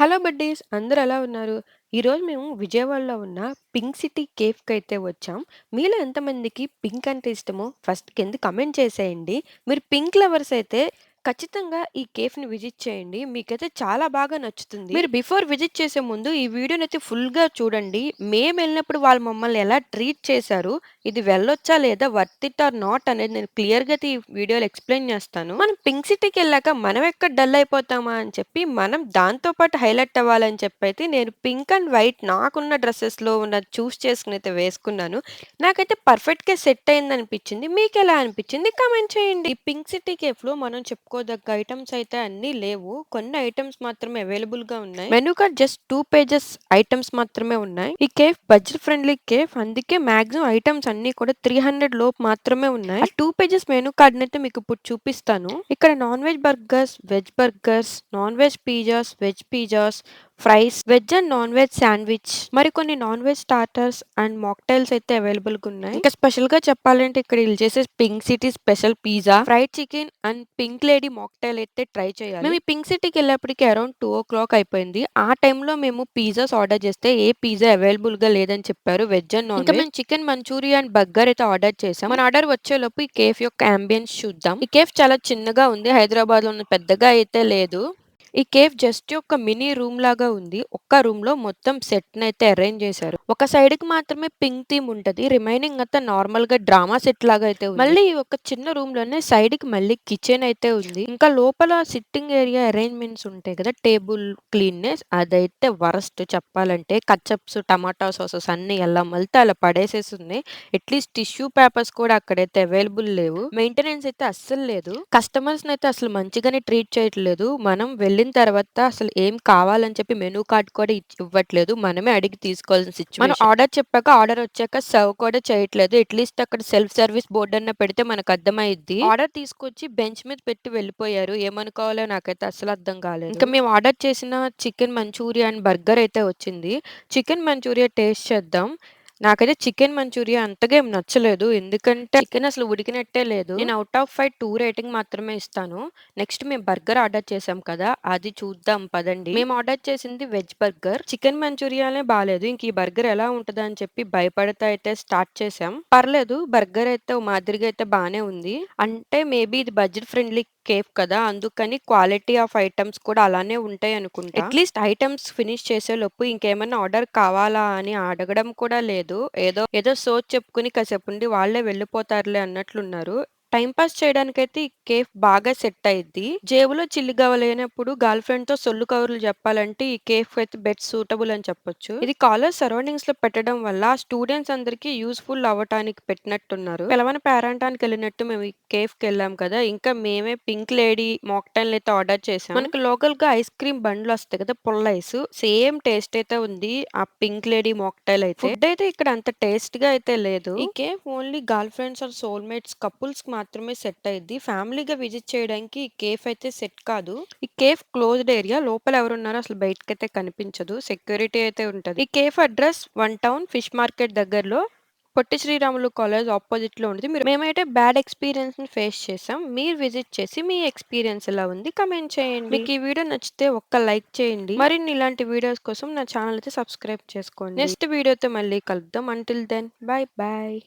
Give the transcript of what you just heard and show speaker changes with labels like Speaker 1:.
Speaker 1: Hello buddies అందరు ఎలా ఉన్నారు? ఈరోజు మేము విజయవాడలో ఉన్న పింక్ సిటీ కేఫ్‌కైతే వచ్చాం. మీలో ఎంతమందికి పింక్ అంటే ఇష్టమో ఫస్ట్ కింద కమెంట్ చేసేయండి. మీరు పింక్ లవర్స్ అయితే ఖచ్చితంగా ఈ కేఫ్‌ని విజిట్ చేయండి. మీకైతే చాలా బాగా నచ్చుతుంది. మీరు బిఫోర్ విజిట్ చేసే ముందు ఈ వీడియోనైతే ఫుల్‌గా చూడండి. మేమెళ్ళినప్పుడు వాళ్ళు మమ్మల్ని ఎలా ట్రీట్ చేశారు, ఇది వెళ్ళొచ్చా లేదా వర్త్ ఇట్ ఆర్ నాట్ అనేది నేను క్లియర్‌గా అయితే ఈ వీడియోలో ఎక్స్‌ప్లెయిన్ చేస్తాను. మనం పింక్ సిటీకెళ్ళాక మనం ఎక్కడ డల్ అయిపోతామా అని చెప్పి మనం దాంతో పాటు హైలైట్ అవ్వాలని చెప్పైతే నేను పింక్ అండ్ వైట్ నాకున్న డ్రెసెస్‌లో ఉన్నది చూస్ చేసుకొని అయితే వేసుకున్నాను. నాకైతే పర్ఫెక్ట్‌గా సెట్ అయిందనిపించింది. మీకెలా అనిపించింది కామెంట్ చేయండి. ఈ పింక్ సిటీ కేఫ్‌లో మనం చెప్పుకోదగ్గ ఐటమ్స్ అయితే అన్నీ లేవు. కొన్ని ఐటమ్స్ మాత్రమే అవైలబుల్‌గా ఉన్నాయి. Menu card just 2 pages items మాత్రమే ఉన్నాయి. ఈ కేఫ్ బడ్జెట్ ఫ్రెండ్లీ కేఫ్. అందుకే మాక్సిమం ఐటమ్స్ అన్నీ కూడా 300 లోపు మాత్రమే ఉన్నాయి. ఆ 2 పేజెస్ మెనూ కార్డ్‌నైతే మీకు ఇప్పుడు చూపిస్తాను. ఇక్కడ non veg burgers, veg burgers, non veg pizzas, veg pizzas, fries, veg and non veg sandwich, మరికొన్ని non veg starters and mocktails అయితే అవైలబుల్‌గా ఉన్నాయి. ఇంకా స్పెషల్‌గా చెప్పాలంటే ఇక్కడ వీళ్ళు చేసే pink city special pizza, fried chicken and pink lady mocktail అయితే ట్రై చేయాలి. మేము ఈ పింక్ సిటీకి వెళ్ళేప్పటికి అరౌండ్ 2:00 అయిపోయింది. ఆ టైంలో మేము పిజ్జాస్ ఆర్డర్ చేస్తే ఏ పిజ్జా అవైలబుల్‌గా లేదని చెప్పారు. వెజ్ అండ్ నాన్ ఇంకా మేము చికెన్ మంచూరియా అండ్ బర్గర్ అయితే ఆర్డర్ చేసాం. మన ఆర్డర్ వచ్చేలోపు ఈ కేఫ్ యొక్క అంబియన్స్ చూద్దాం. ఈ కేఫ్ చాలా చిన్నగా ఉంది. హైదరాబాద్‌లో ఉన్న పెద్దగా అయితే లేదు. ఈ కేఫ్ జస్ట్ ఒక మినీ రూమ్ లాగా ఉంది. ఒక్క రూమ్‌లో మొత్తం సెట్ అయితే అరేంజ్ చేశారు. ఒక సైడ్కి మాత్రమే పింక్ థీమ్ ఉంటది. రిమైనింగ్ అంతా నార్మల్గా డ్రామా సెట్ లాగా అయితే ఉంది. మళ్ళీ ఈ ఒక చిన్న రూమ్లోనే సైడ్కి మళ్ళీ కిచెన్ అయితే ఉంది. ఇంకా లోపల సిట్టింగ్ ఏరియా అరేంజ్‌మెంట్స్ ఉంటాయి కదా! టేబుల్ క్లీన్‌నెస్ అదైతే వరస్ట్ చెప్పాలంటే. కచ్చప్స్ టమాటా సాసెస్ అన్ని ఎలా మళ్తే అలా పడేసేసి అట్‌లీస్ట్ టిష్యూ పేపర్స్ కూడా అక్కడైతే అవైలబుల్ లేవు. మెయింటెనెన్స్ అయితే అస్సలు లేదు. కస్టమర్స్‌ని అయితే అసలు మంచిగానే ట్రీట్ చేయట్లేదు. మనం వెళ్ళిన తర్వాత అసలు ఏం కావాలని చెప్పి మెనూ కార్డ్ కూడా ఇచ్ ఇవ్వట్లేదు. మనమే అడిగి తీసుకోవాల్సిన సిట్యుయేషన్. మనం ఆర్డర్ చెప్పాక ఆర్డర్ వచ్చాక సర్వ్ కూడా చేయట్లేదు. అట్‌లీస్ట్ అక్కడ సెల్ఫ్ సర్వీస్ బోర్డ్ అన్నా పెడితే మనకు అర్థమైద్ది. ఆర్డర్ తీసుకొచ్చి బెంచ్ మీద పెట్టి వెళ్ళిపోయారు. ఏమనుకోవాలో నాకైతే అస్సలు అర్థం కాలేదు. ఇంకా మేము ఆర్డర్ చేసిన చికెన్ మంచూరియా అండ్ బర్గర్ అయితే వచ్చింది. చికెన్ మంచూరియా టేస్ట్ చేద్దాం. నాకైతే చికెన్ మంచూరియా అంతగా ఏం నచ్చలేదు. ఎందుకంటే చికెన్ అసలు ఉడికినట్టే లేదు. నేను ఔట్ ఆఫ్ 5 2 రేటింగ్ మాత్రమే ఇస్తాను. నెక్స్ట్ మేము బర్గర్ ఆర్డర్ చేసాం కదా! అది చూద్దాం పదండి. మేము ఆర్డర్ చేసింది వెజ్ బర్గర్. చికెన్ మంచూరియానే బాలేదు. ఇంక ఈ బర్గర్ ఎలా ఉంటదా అని చెప్పి భయపడతా అయితే స్టార్ట్ చేసాం. పర్లేదు బర్గర్ అయితే మాదిరిగా అయితే బానే ఉంది. అంటే మేబీ ఇది బడ్జెట్ ఫ్రెండ్లీ కేఫ్ కదా! అందుకని క్వాలిటీ ఆఫ్ ఐటెమ్స్ కూడా అలానే ఉంటాయి అనుకుంటా. అట్‌లీస్ట్ ఐటెమ్స్ ఫినిష్ చేసేలోపు ఇంకేమన్నా ఆర్డర్ కావాలా అని అడగడం కూడా లేదు. ఏదో ఏదో సోది చెప్పుకొని కాసేపుండి వాళ్ళే వెళ్ళిపోతారులే అన్నట్లున్నారు. టైం పాస్ చేయడానికైతే ఈ కేఫ్ బాగా సెట్ అయ్యిద్ది. జేబులో చిల్లిగవ్వ లేనప్పుడు గర్ల్ ఫ్రెండ్‌తో సొల్లు కబుర్లు చెప్పాలంటే ఈ కేఫ్ అయితే బెస్ట్ సూటబుల్ అని చెప్పొచ్చు. ఇది కాలేజ్ సరౌండింగ్స్‌లో పెట్టడం వల్ల స్టూడెంట్స్ అందరికి యూజ్‌ఫుల్ అవ్వటానికి పెట్టినట్టున్నారు. పిలవని పేరంటానికి వెళ్ళినట్టు మేము ఈ కేఫ్‌కెళ్ళాం కదా! ఇంకా మేమే పింక్ లేడీ మాక్టైల్ అయితే ఆర్డర్ చేసాం. మనకు లోకల్‌గా ఐస్ క్రీమ్ బండ్లు వస్తాయి కదా! పుల్ల ఐస్ సేమ్ టేస్ట్ అయితే ఉంది. ఆ పింక్ లేడీ మాక్టైల్ అయితే. ఫుడ్ అయితే ఇక్కడ అంత టేస్ట్‌గా అయితే లేదు. ఈ cafe only girl friends or soulmates కపుల్స్‌కి మాత్రమే సెట్ అయ్యిద్ది. ఫ్యామిలీగా విజిట్ చేయడానికి ఈ కేఫ్ అయితే సెట్ కాదు. ఈ కేఫ్ క్లోజ్డ్ ఏరియా. లోపల ఎవరున్నారో అసలు బయటకైతే కనిపించదు. సెక్యూరిటీ అయితే ఉంటది. ఈ cafe address one town fish market దగ్గరలో పొట్టి శ్రీరాములు కాలేజ్ అపోజిట్‌లో ఉంది మీరు మేమైతే బ్యాడ్ ఎక్స్‌పీరియన్స్‌ని ఫేస్ చేసాం. మీరు విజిట్ చేసి మీ ఎక్స్‌పీరియన్స్ ఎలా ఉంది కామెంట్ చేయండి. మీకు ఈ వీడియో నచ్చితే ఒక్క లైక్ చేయండి. మరిన్ని ఇలాంటి వీడియోస్ కోసం నా ఛానల్ అయితే సబ్స్క్రైబ్ చేసుకోండి. నెక్స్ట్ వీడియోతో మళ్ళీ కలుద్దాం. Until then bye bye